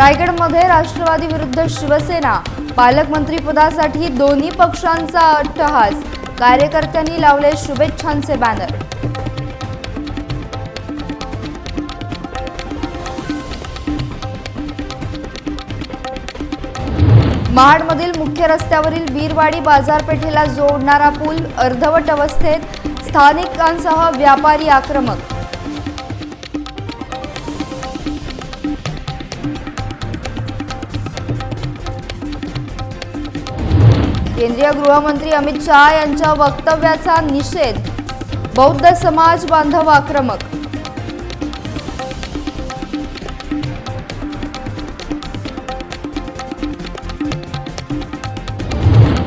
रायगडमध्ये राष्ट्रवादी विरुद्ध शिवसेना. पालकमंत्रीपदासाठी दोन्ही पक्षांचा अट्टहास. कार्यकर्त्यांनी लावले शुभेच्छांचे बॅनर. महाडमधील मुख्य रस्त्यावरील बीरवाडी बाजारपेठेला जोडणारा पूल अर्धवट अवस्थेत स्थानिकांसह व्यापारी आक्रमक केंद्रीय गृहमंत्री अमित शहा यांच्या वक्तव्याचा निषेध. बौद्ध समाज बांधव आक्रमक.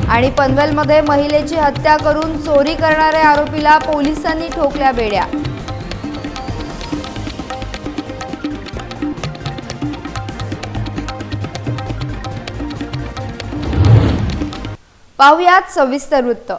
आणि पनवेलमध्ये महिलेची हत्या करून चोरी करणाऱ्या आरोपीला पोलिसांनी ठोकल्या बेड्या. पाहुयात सविस्तर वृत्त.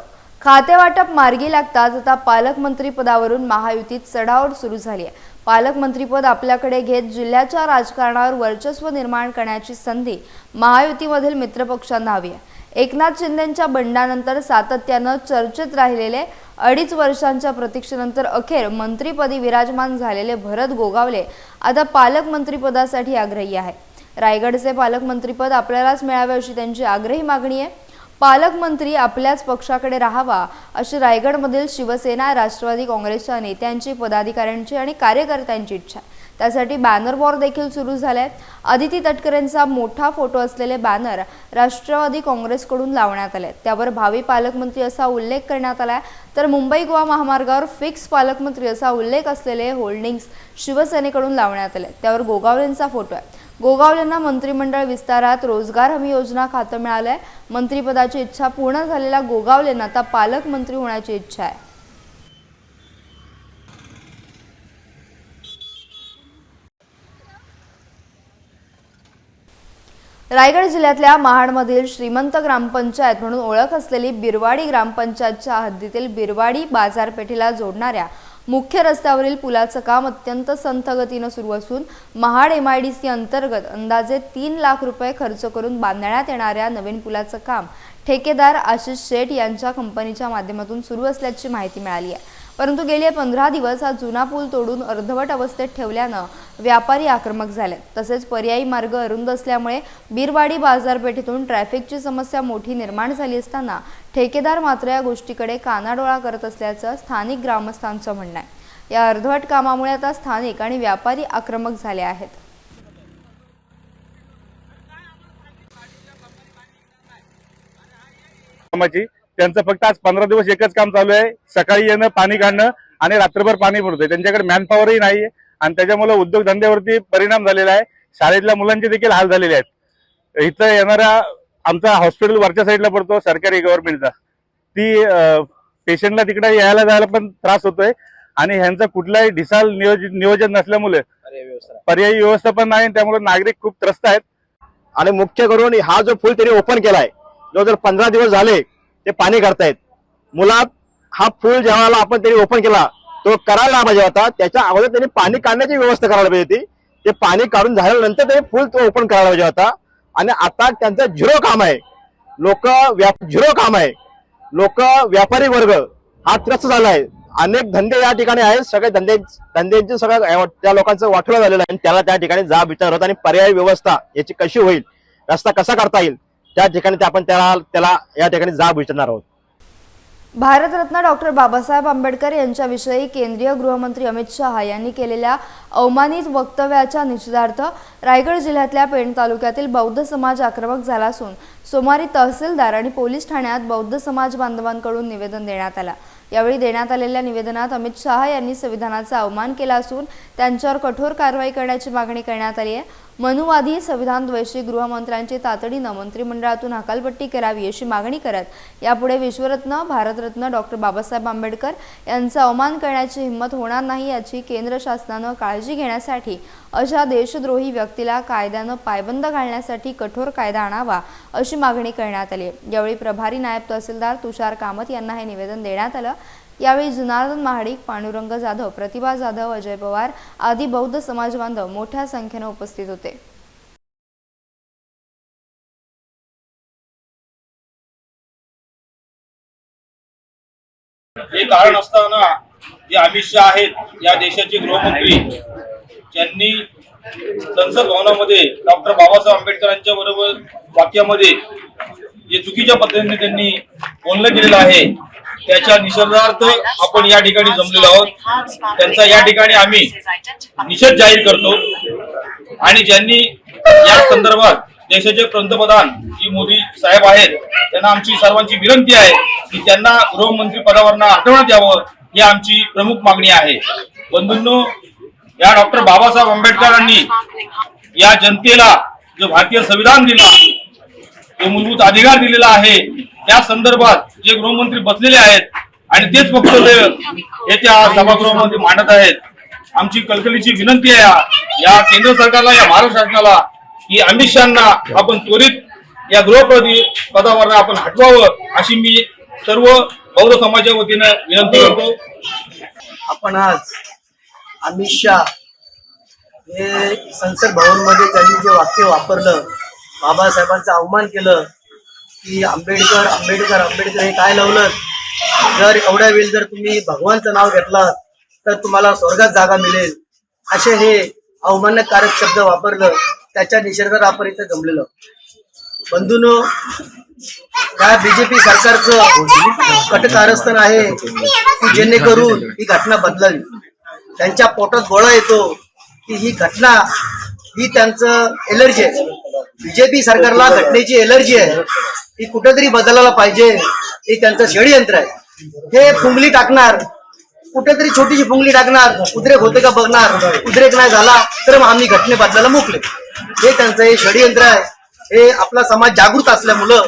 खातेवाटप मार्गी लागताच आता पालकमंत्री पदावरून महायुतीत चढाओढ सुरू झाली आहे. पालकमंत्रीपद आपल्याकडे घेत जिल्ह्याच्या राजकारणावर वर्चस्व निर्माण करण्याची संधी महायुतीमधील मित्रपक्षांना हवी आहे. एकनाथ शिंदेंच्या बंडानंतर सातत्यानं चर्चेत राहिलेले अडीच वर्षांच्या प्रतीक्षेनंतर अखेर मंत्रीपदी विराजमान झालेले भरत गोगावले आता पालकमंत्रीपदासाठी आग्रही आहे. रायगडचे पालकमंत्रीपद आपल्यालाच मिळावे अशी त्यांची आग्रही मागणी आहे. पालकमंत्री आपल्याच पक्षाकडे राहावा अशी रायगडमधील शिवसेना राष्ट्रवादी काँग्रेसच्या नेत्यांची पदाधिकाऱ्यांची आणि कार्यकर्त्यांची इच्छा आहे. त्यासाठी बॅनर वॉर देखील सुरू झालाय. अदिती तटकरेंचा मोठा फोटो असलेले बॅनर राष्ट्रवादी काँग्रेसकडून लावण्यात आले त्यावर भावी पालकमंत्री असा उल्लेख करण्यात आलाय. तर मुंबई गोवा महामार्गावर फिक्स पालकमंत्री असा उल्लेख असलेले होल्डिंग्स शिवसेनेकडून लावण्यात आले त्यावर गोगावलेंचा फोटो आहे. गोगावलेंना मंत्रिमंडळ विस्तारात रोजगार हमी योजना खातं मिळालंय. मंत्रिपदाची इच्छा पूर्ण झालेल्या गोगावलेंना आता पालकमंत्री होण्याची इच्छा आहे. रायगड जिल्ह्यातल्या महाडमधील श्रीमंत ग्रामपंचायत म्हणून ओळख असलेली बिरवाडी ग्रामपंचायतच्या हद्दीतील बिरवाडी बाजारपेठेला जोडणाऱ्या मुख्य रस्त्यावरील पुलाचं काम अत्यंत संथ गतीनं सुरू असून Mahad M I D C अंतर्गत अंदाजे तीन लाख रुपये खर्च करून बांधण्यात येणाऱ्या नवीन पुलाचं काम ठेकेदार आशिष शेठ यांच्या कंपनीच्या माध्यमातून सुरू असल्याची माहिती मिळाली आहे. परंतु गेले पंधरा दिवस हा जुना पूल तोडून अर्धवट अवस्थेत ठेवल्यानं व्यापारी आक्रमक झाले. तसेच पर्यायी मार्ग अरुंद असल्यामुळे बीरवाडी बाजारपेठेतून ट्रॅफिकची समस्या मोठी निर्माण झाली असताना ठेकेदार मात्र या गोष्टीकडे कानाडोळा करत असल्याचं स्थानिक ग्रामस्थांचं म्हणणं आहे. या अर्धवट कामामुळे आता स्थानिक आणि व्यापारी आक्रमक झाले आहेत. कामाची. त्यांचं फक्त आज पंधरा दिवस एकच काम चालू आहे. सकाळी येणं पाणी काढणं आणि रात्रभर पाणी पडतंय त्यांच्याकडे मॅनपॉवरही नाहीये आणि त्याच्यामुळे उद्योगधंद्यावरती परिणाम झालेला आहे. शाळेतल्या मुलांचे देखील हाल झालेले आहेत. इथं येणारा आमचा हॉस्पिटल वरच्या साईडला पडतो सरकारी गव्हर्नमेंटचा ती पेशंटला तिकडे यायला जायला पण त्रास होतोय आणि ह्यांचा कुठलाही ढिसाल नियोजित नियोजन नसल्यामुळे पर्यायी व्यवस्था पण नाही त्यामुळे नागरिक खूप त्रस्त आहेत. आणि मुख्य करून हा जो पूल त्यांनी ओपन केलाय जो जर पंधरा दिवस झाले ते पाणी काढतायत. मुळात हा पूल जेव्हा आपण त्यांनी ओपन केला तो करायला पाहिजे होता. त्याच्या अगोदर त्यांनी पाणी काढण्याची व्यवस्था करायला पाहिजे होती. ते पाणी काढून झाल्यानंतर त्यांनी पूल तो ओपन करायला पाहिजे होता. आणि आता त्यांचं झिरो काम आहे. लोक झिरो काम आहे. लोक व्यापारी वर्ग हा त्रस्त झाला आहे अनेक धंदे या ठिकाणी आहेत. सगळे धंदे धंद्यांचे सगळं त्या लोकांचं वाटलं झालेलं आहे. आणि त्याला त्या ठिकाणी जा विचार होता आणि पर्यायी व्यवस्था याची कशी होईल रस्ता कसा करता येईल त्या ठिकाणी ते आपण त्याला त्याला या ठिकाणी जाब विचारणार आहोत. भारतरत्न डॉक्टर बाबासाहेब आंबेडकर यांच्याविषयी केंद्रीय गृहमंत्री अमित शहा यांनी केलेल्या अवमानित वक्तव्याच्या निषेधार्थ रायगड जिल्ह्यातल्या पेण तालुक्यातील बौद्ध समाज आक्रमक झाला असून सोमवारी तहसीलदार आणि पोलीस ठाण्यात बौद्ध समाज बांधवांकडून निवेदन देण्यात आला. यावेळी देण्यात आलेल्या निवेदनात अमित शहा यांनी संविधानाचा अवमान केला असून त्यांच्यावर कठोर कारवाई करण्याची मागणी करण्यात आली आहे. मनुवादी संविधानद्वेषी गृहमंत्र्यांची तातडीनं मंत्रिमंडळातून हकालपट्टी करावी अशी मागणी करत यापुढे विश्वरत्न भारतरत्न डॉक्टर बाबासाहेब आंबेडकर यांचा अवमान करण्याची हिंमत होणार नाही याची केंद्र शासनानं काळजी घेण्यासाठी अशा देशद्रोही व्यक्तीला कायद्यानं पायबंद घालण्यासाठी कठोर कायदा आणावा अशी मागणी करण्यात आली. यावेळी प्रभारी नायब तहसीलदार तुषार कामत यांना हे निवेदन देण्यात आलं. यावेळी जनार्दन महाडिक पांडुरंग जाधव प्रतिभा जाधव अजय पवार आदी बौद्ध समाज बांधव मोठ्या संख्येनं उपस्थित होते. हे कारण असताना जे अमित शहा आहेत या देशाचे गृहमंत्री ज्यांनी संसद भवनामध्ये डॉक्टर बाबासाहेब आंबेडकरांच्या बरोबर वाक्यामध्ये जे चुकीच्या पद्धतीने त्यांनी बोलणं केलेलं आहे त्याच्या निषेधार्थ आपण या ठिकाणी जमलेलो आहोत. त्यांचा या ठिकाणी आम्ही निषेध जाहीर करतो. आणि ज्यांनी या संदर्भात देशाचे पंतप्रधान जी मोदी साहेब आहेत त्यांना आमची सर्वांची विनंती आहे की त्यांना गृहमंत्री पदावरून हटवण्यात यावं ही आमची प्रमुख मागणी आहे. बंधूंनो या डॉक्टर बाबासाहेब आंबेडकरांनी या जनतेला जो भारतीय संविधान दिला जो मूलभूत अधिकार दिलेला आहे त्या संदर्भात जे गृहमंत्री बसलेले आहेत आणि तेच वक्तव्य येत्या सभागृहामध्ये मांडत आहेत आमची कलकलीची विनंती आहे या- केंद्र सरकारला या महाराष्ट्र शासनाला की अमित शहाना आपण त्वरित या गृहपदी पदावर आपण हटवावं अशी मी सर्व बौद्ध समाजाच्या वतीनं विनंती करतो. आपण आज अमित शहा हे संसद भवनमध्ये त्यांनी जे वाक्य वापरलं बाबासाहेबांचा अवमान केलं की आंबेडकर आंबेडकर आंबेडकर हे काय लावलं? जर एवढ्या वेळी जर तुम्ही भगवानचं नाव घेतलं तर तुम्हाला स्वर्गात जागा मिळेल. असे हे अवमानकारक शब्द वापरलं त्याच्या निषेधात आपण इथं जमलेलो बंधून या बीजेपी सरकारचं कटकारस्थान आहे की जेणेकरून ही घटना बदलावी. त्यांच्या पोटात गोळा येतो की ही घटना ही त्यांचं एलर्जी आहे. बीजेपी सरकारला घटनेची एलर्जी आहे. ती कुठेतरी बदलायला पाहिजे. हे त्यांचं षडयंत्र आहे. हे फुंगली टाकणार. कुठेतरी छोटीशी फुंगली टाकणार. उद्रेक होते का बघणार. उद्रेक नाही झाला तर मग आम्ही घटने बदलायला मोकले. हे त्यांचं हे षडयंत्र आहे. हे आपला समाज जागृत असल्यामुळं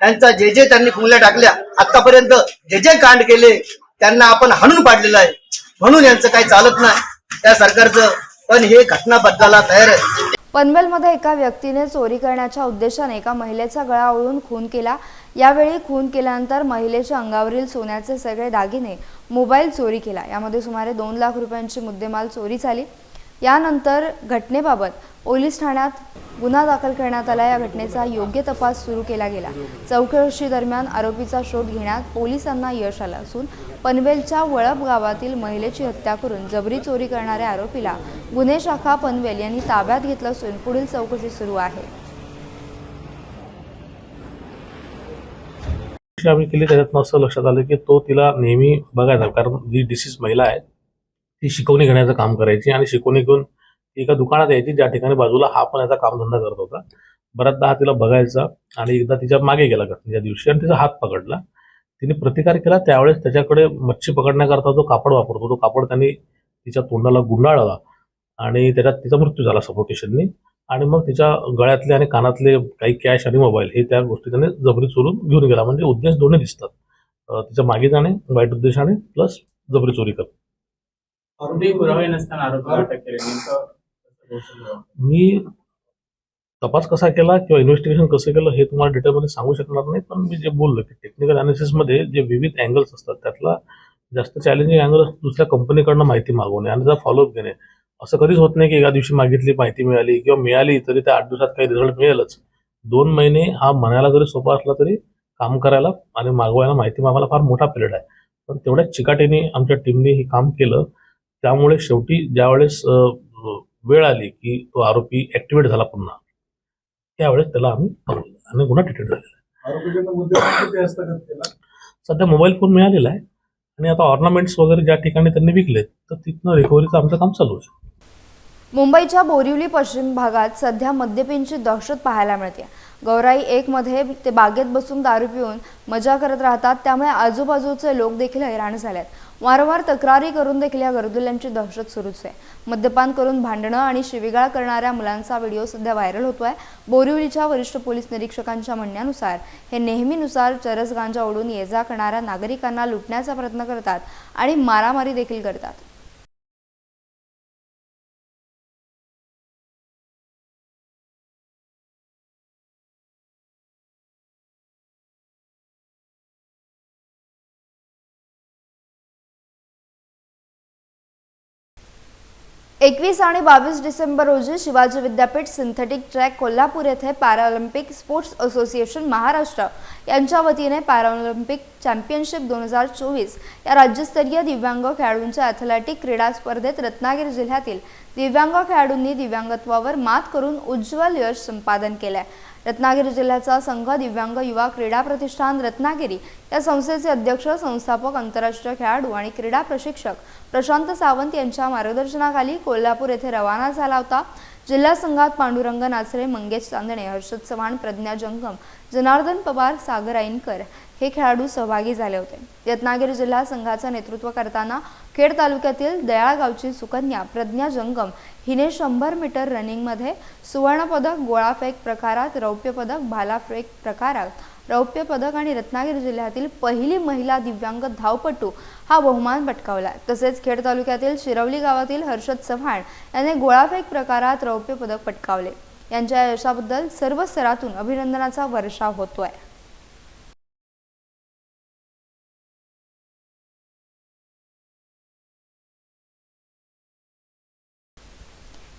त्यांचा जे जे त्यांनी फुंगल्या टाकल्या आतापर्यंत जे जे कांड केले त्यांना आपण हाणून पाडलेलं आहे. म्हणून यांचं काही चालत नाही. त्या सरकारचं पण हे घटना बदलायला तयार आहे. पनवेलमध्ये एका व्यक्तीने चोरी करण्याच्या उद्देशाने एका महिलेचा गळा ओळून खून केला. यावेळी खून केल्यानंतर महिलेच्या अंगावरील सोन्याचे सगळे दागिने मोबाईल चोरी केला. यामध्ये सुमारे दोन लाख रुपयांची मुद्देमाल चोरी झाली. यानंतर घटनेबाबत पोलीस ठाण्यात गुन्हा दाखल करण्यात आला. या घटनेचा योग्य तपास सुरू केला गेला. चौकशी दरम्यान आरोपीचा शोध घेण्यात पोलिसांना यश आलं असून पनवेलच्या वळप गावातील महिलेची हत्या करून जबरी चोरी करणाऱ्या आरोपीला गुन्हे शाखा पनवेल यांनी ताब्यात घेतलं असून पुढील चौकशी सुरू आहे. आम्ही केली त्याच्यातनं असं लक्षात आलं की तो तिला नेहमी बघायचा कारण जी डिसीज महिला आहे ती शिकवणी घेण्याचं काम करायची आणि शिकवणी घेऊन एका दुकानात यायची ज्या ठिकाणी बाजूला हा पण याचा कामधंदा करत होता. बऱ्याचदा हा तिला बघायचा आणि एकदा तिच्यामागे गेला घटनेच्या दिवशी आणि तिचा हात पकडला तिने प्रतिकार केला. त्यावेळेस त्याच्याकडे मच्छी पकडण्याकरता जो कापड वापरतो. तो कापड त्यांनी तिच्या तोंडाला गुंडाळला आणि त्याच्यात तिचा मृत्यू झाला सफोकेशननी आणि मग तिच्या गळ्यातले आणि कानातले काही कॅश आणि मोबाईल हे त्या गोष्टी त्याने जबरी चोरून घेऊन गेला. म्हणजे उद्देश दोन्ही दिसतात. तिच्यामागे जाणे वाईट उद्देशाने प्लस जबरी चोरी करणे. मी तपास कसा केला किंवा इन्व्हेस्टिगेशन कसं केलं हे तुम्हाला डिटेलमध्ये सांगू शकणार नाही पण मी जे बोललो की टेक्निकल अनालिसिसमध्ये जे विविध अँगल्स असतात त्यातला जास्त चॅलेंजिंग अँगल दुसऱ्या कंपनीकडनं माहिती मागवणे आणि त्याचा फॉलोअप घेणे. असं कधीच होत नाही की एका दिवशी मागितली माहिती मिळाली किंवा मिळाली तरी त्या आठ दिवसात काही रिझल्ट मिळेलच. दोन महिने हा म्हणायला जरी सोपा असला तरी काम करायला आणि मागवायला माहिती मागवायला फार मोठा पिरियड आहे. पण तेवढ्या चिकाटीने आमच्या टीमने हे काम केलं. त्यामुळे शेवटी ज्यावेळेस वेळ आली की तो आरोपी ऍक्टिव्हेट झाला पुन्हा. त्यावेळेस त्याला आम्ही पकडलं आणि गुन्हा डिटेक्ट झालेला. सध्या मोबाईल फोन मिळालेला आहे आणि आता ऑर्नामेंट्स वगैरे ज्या ठिकाणी त्यांनी विकलेत तर तिथनं रिकव्हरीचं आमचं काम चालू आहे. मुंबईच्या बोरिवली पश्चिम भागात सध्या मद्यपींची दहशत पाहायला मिळते. गौराई एकमध्ये ते बागेत बसून दारू पिऊन मजा करत राहतात त्यामुळे आजूबाजूचे लोक देखील हैराण झालेत. वारंवार तक्रारी करून देखील या गर्दुल्यांची दहशत सुरूच आहे. मद्यपान करून भांडणं आणि शिवीगाळ करणाऱ्या मुलांचा व्हिडिओ सध्या व्हायरल होतो आहे बोरिवलीच्या वरिष्ठ पोलीस निरीक्षकांच्या म्हणण्यानुसार हे नेहमीनुसार चरस गांजा ओढून ये जा करणाऱ्या नागरिकांना लुटण्याचा प्रयत्न करतात आणि मारामारी देखील करतात. एकवीस आणि बावीस डिसेंबर रोजी शिवाजी विद्यापीठ सिंथेटिक ट्रॅक कोल्हापूर येथे पॅराऑलिम्पिक स्पोर्ट्स असोसिएशन महाराष्ट्र यांच्या वतीने पॅराऑलिम्पिक चॅम्पियनशिप दोन हजार चोवीस या राज्यस्तरीय दिव्यांग खेळाडूंच्या ॲथलेटिक क्रीडा स्पर्धेत रत्नागिरी जिल्ह्यातील दिव्यांग खेळाडूंनी दिव्यांगत्वावर मात करून उज्ज्वल यश संपादन केलंय. रत्नागिरी जिल्ह्याचा संघ दिव्यांग युवा क्रीडा प्रतिष्ठान रत्नागिरी या संस्थेचे अध्यक्ष संस्थापक आंतरराष्ट्रीय खेळाडू आणि क्रीडा प्रशिक्षक प्रशांत सावंत यांच्या मार्गदर्शनाखाली कोल्हापूर येथे रवाना झाला होता. जिल्हा संघात पांडुरंग नाचरे मंगेश चांदणे हर्षद चव्हाण प्रज्ञा जंगम जनार्दन पवार सागर आईनकर हे खेळाडू सहभागी झाले होते. रत्नागिरी जिल्हा संघाचं नेतृत्व करताना खेड तालुक्यातील दयाळगावची सुकन्या प्रज्ञा जंगम हिने शंभर मीटर रनिंगमध्ये सुवर्णपदक गोळाफेक प्रकारात रौप्य पदक भालाफेक प्रकारात रौप्य पदक आणि रत्नागिरी जिल्ह्यातील पहिली महिला दिव्यांग धावपटू हा बहुमान पटकावला. तसेच खेड तालुक्यातील शिरवली गावातील हर्षद चव्हाण याने गोळाफेक प्रकारात रौप्य पदक पटकावले. यांच्या यशाबद्दल सर्व स्तरातून अभिनंदनाचा वर्षाव होतोय.